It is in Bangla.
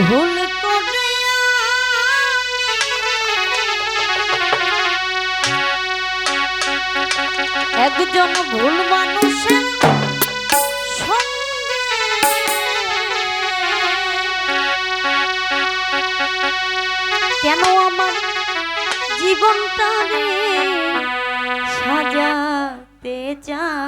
ভুল একজন ভুল মানুষের কেন আমার জীবনটা রে সাজাতে চাইলাম